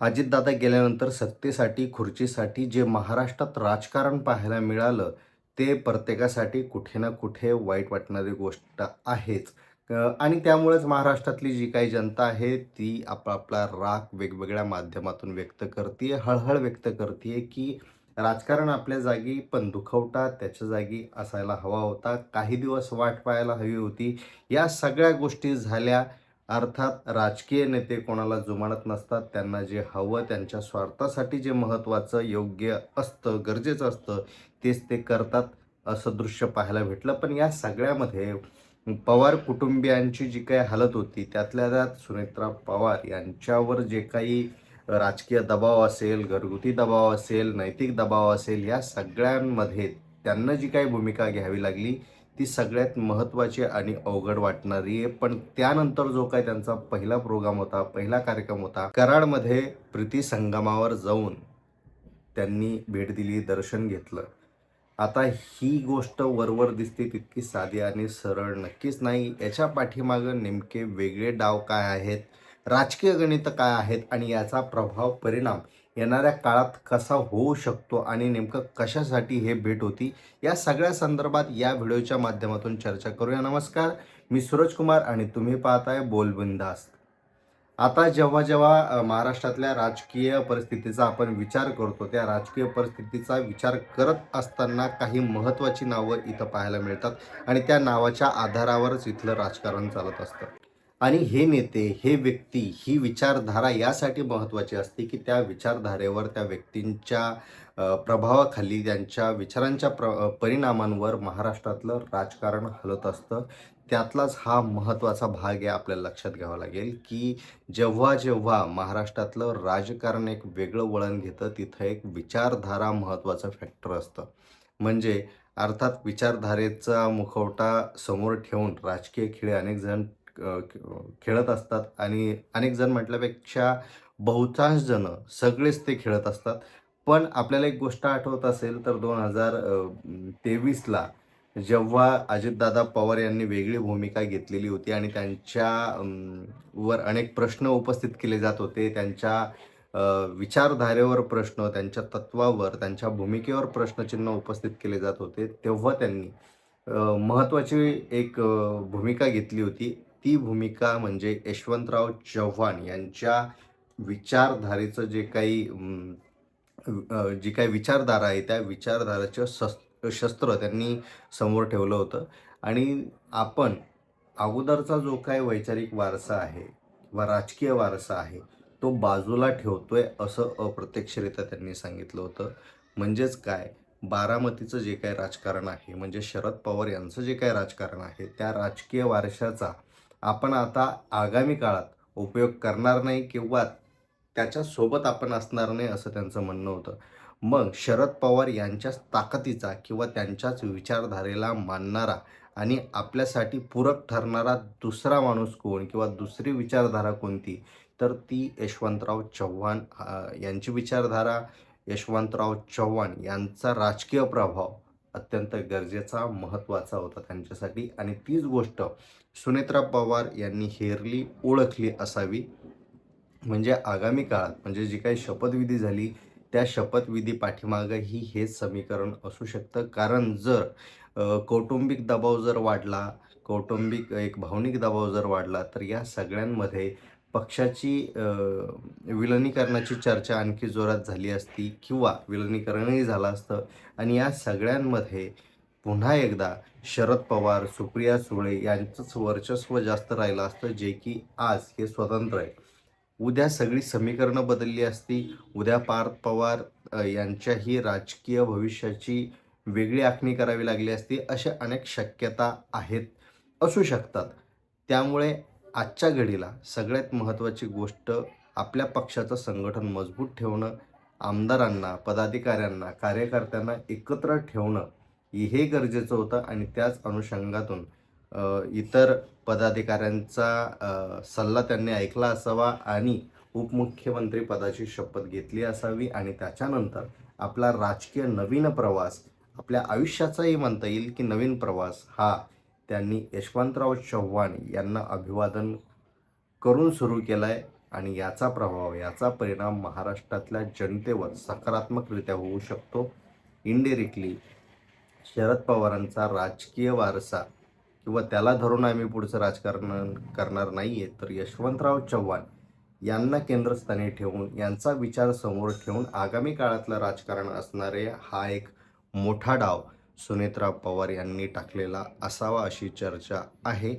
अजितदादा गेल्यानंतर सत्तेसाठी खुर्चीसाठी जे महाराष्ट्रात राजकारण पाहायला मिळालं ते प्रत्येकासाठी कुठे ना कुठे वाईट वाटणारी गोष्ट आहेच. आणि त्यामुळेच महाराष्ट्रातली जी काही जनता आहे ती आपापला राग वेगवेगळ्या माध्यमातून व्यक्त करते हळहळ व्यक्त करते की राजकारण आपल्या जागी पण दुखवटा त्याच्या जागी असायला हवा होता. काही दिवस वाट पाहायला हवी होती. या सगळ्या गोष्टी झाल्या. अर्थात राजकीय नेते कोणाला जुमानत नसतात त्यांना जे हवं त्यांच्या स्वार्थासाठी जे महत्त्वाचं योग्य असतं गरजेचं असतं तेच ते करतात असं दृश्य पाहायला भेटलं. पण या सगळ्यामध्ये पवार कुटुंबियांची जी काही हालत होती त्यातल्या त्यात सुनेत्रा पवार यांच्यावर जे काही राजकीय दबाव असेल घरगुती दबाव असेल नैतिक दबाव असेल या सगळ्यांमध्ये त्यांना जी काही भूमिका घ्यावी लागली ती सगळ्यात महत्त्वाची आणि अवघड वाटणारी आहे. पण त्यानंतर जो काय त्यांचा पहिला प्रोग्राम होता पहिला कार्यक्रम होता कराडमध्ये प्रीती संगमावर जाऊन त्यांनी भेट दिली दर्शन घेतलं. आता ही गोष्ट वरवर दिसते तितकी साधी आणि सरळ नक्कीच नाही. याच्या पाठीमागं नेमके वेगळे डाव काय आहेत राजकीय गणित काय आहेत आणि याचा प्रभाव परिणाम येणाऱ्या काळात कसा होऊ शकतो आणि नेमकं कशासाठी हे भेट होती या सगळ्या संदर्भात या व्हिडिओच्या माध्यमातून चर्चा करूया. नमस्कार मी सूरज कुमार आणि तुम्ही पाहताय बोलबिंदास्त आता जेव्हा जेव्हा महाराष्ट्रातल्या राजकीय परिस्थितीचा आपण विचार करतो त्या राजकीय परिस्थितीचा विचार करत असताना काही महत्त्वाची नावं इथं पाहायला मिळतात आणि त्या नावाच्या आधारावरच इथलं राजकारण चालत असतं. आणि हे नेते हे व्यक्ती ही विचारधारा यासाठी महत्त्वाची असते की त्या विचारधारेवर त्या व्यक्तींच्या प्रभावाखाली त्यांच्या विचारांच्या प्र परिणामांवर महाराष्ट्रातलं राजकारण हलत असतं. त्यातलाच हा महत्त्वाचा भाग आहे आपल्याला लक्षात घ्यावा लागेल की जेव्हा जेव्हा महाराष्ट्रातलं राजकारण एक वेगळं वळण घेतं तिथं एक विचारधारा महत्त्वाचं फॅक्टर असतं. म्हणजे अर्थात विचारधारेचा मुखवटा समोर ठेवून राजकीय खेळ अनेक जण खेळत असतात आणि अनेक जण म्हटल्यापेक्षा बहुतांश जण सगळेच ते खेळत असतात. पण आपल्याला एक गोष्ट आठवत असेल तर दोन हजार तेवीसला जेव्हा अजितदादा पवार यांनी वेगळी भूमिका घेतलेली होती आणि त्यांच्या वर अनेक प्रश्न उपस्थित केले जात होते त्यांच्या विचारधारेवर प्रश्न त्यांच्या तत्वावर त्यांच्या भूमिकेवर प्रश्नचिन्ह उपस्थित केले जात होते तेव्हा त्यांनी महत्त्वाची एक भूमिका घेतली होती. ती भूमिका म्हणजे यशवंतराव चव्हाण यांच्या विचारधारेचं जे काही जी काही विचारधारा आहे त्या विचारधाराचं शस् शस्त्र त्यांनी समोर ठेवलं होतं. आणि आपण अगोदरचा जो काही वैचारिक वारसा आहे वा राजकीय वारसा आहे तो बाजूला ठेवतोय असं अप्रत्यक्षरित्या त्यांनी सांगितलं होतं. म्हणजेच काय? बारामतीचं जे काही राजकारण आहे म्हणजे शरद पवार यांचं जे काही राजकारण आहे त्या राजकीय वारशाचा आपण आता आगामी काळात उपयोग करणार नाही किंवा त्याच्यासोबत आपण असणार नाही असं त्यांचं म्हणणं होतं. मग शरद पवार यांच्याच ताकदीचा किंवा त्यांच्याच विचारधारेला मानणारा आणि आपल्यासाठी पूरक ठरणारा दुसरा माणूस कोण किंवा दुसरी विचारधारा कोणती? तर ती यशवंतराव चव्हाण यांची विचारधारा यशवंतराव चव्हाण यांचा राजकीय प्रभाव अत्यंत गरजेचा महत्त्वाचा होता त्यांच्यासाठी. आणि तीच गोष्ट सुनेत्रा पवार यांनी हेरली ओळखली असावी. म्हणजे आगामी काळात म्हणजे जी काही शपथविधी झाली त्या शपथविधी पाठीमागंही हेच समीकरण असू शकतं. कारण जर कौटुंबिक दबाव जर वाढला कौटुंबिक एक भावनिक दबाव जर वाढला तर या सगळ्यांमध्ये पक्षाची विलनीकरणाची चर्चा आणखी जोरात झाली असती किंवा विलनीकरणही झालं असतं. आणि या सगळ्यांमध्ये पुन्हा एकदा शरद पवार सुप्रिया सुळे यांचंच वर्चस्व जास्त राहिलं असतं जे की आज हे स्वतंत्र आहे. उद्या सगळी समीकरणं बदलली असती. उद्या पार्थ पवार यांच्याही राजकीय भविष्याची वेगळी आखणी करावी लागली असती. अशा अनेक शक्यता आहेत असू शकतात. त्यामुळे आजच्या घडीला सगळ्यात महत्त्वाची गोष्ट आपल्या पक्षाचं संघटन मजबूत ठेवणं आमदारांना पदाधिकाऱ्यांना कार्यकर्त्यांना एकत्र ठेवणं हे गरजेचं होतं आणि त्याच अनुषंगातून इतर पदाधिकाऱ्यांचा सल्ला त्यांनी ऐकला असावा आणि उपमुख्यमंत्री पदाची शपथ घेतली असावी आणि त्याच्यानंतर आपला राजकीय नवीन प्रवास आपल्या आयुष्याचाही म्हणता येईल की नवीन प्रवास हा त्यांनी यशवंतराव चव्हाण यांना अभिवादन करून सुरू केला आहे आणि याचा प्रभाव याचा परिणाम महाराष्ट्रातल्या जनतेवर सकारात्मकरित्या होऊ शकतो. इनडिरेक्टली शरद पवारांचा राजकीय वारसा किंवा त्याला धरून आम्ही पुढचं राजकारण करणार नाही आहे तर यशवंतराव चव्हाण यांना केंद्रस्थानी ठेवून यांचा विचार समोर ठेवून आगामी काळातलं राजकारण असणारे हा एक मोठा डाव सुनेत्रा पवार यांनी टाकलेला असावा अशी चर्चा आहे.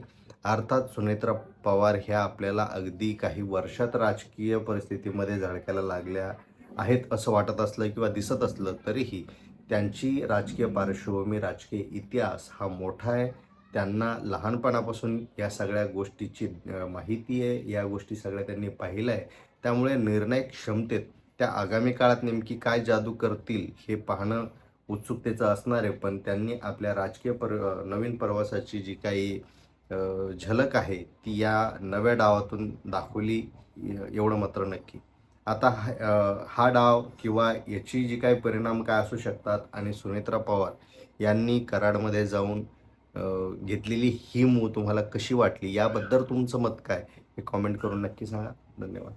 अर्थात सुनेत्रा पवार ह्या आपल्याला अगदी काही वर्षात राजकीय परिस्थितीमध्ये झळकायला लागल्या आहेत असं वाटत असलं किंवा दिसत असलं तरीही त्यांची राजकीय पार्श्वभूमी राजकीय इतिहास हा मोठा आहे. त्यांना लहानपणापासून या सगळ्या गोष्टीची माहिती आहे. या गोष्टी सगळ्या त्यांनी पाहिल्या आहे. त्यामुळे निर्णय क्षमतेत त्या आगामी काळात नेमकी काय जादू करतील हे पाहणं उत्सुकतेचं असणार आहे पण त्यांनी आपल्या राजकीय पर नवीन प्रवासाची जी काही झलक आहे ती या नव्या डावातून दाखवली एवढं मात्र नक्की. आता हा हा डाव किंवा याची जी काही परिणाम काय असू शकतात आणि सुनेत्रा पवार यांनी कराडमध्ये जाऊन घेतलेली ही मूव तुम्हाला कशी वाटली? याबद्दल तुमचं मत काय? हे कॉमेंट करून नक्की सांगा. धन्यवाद.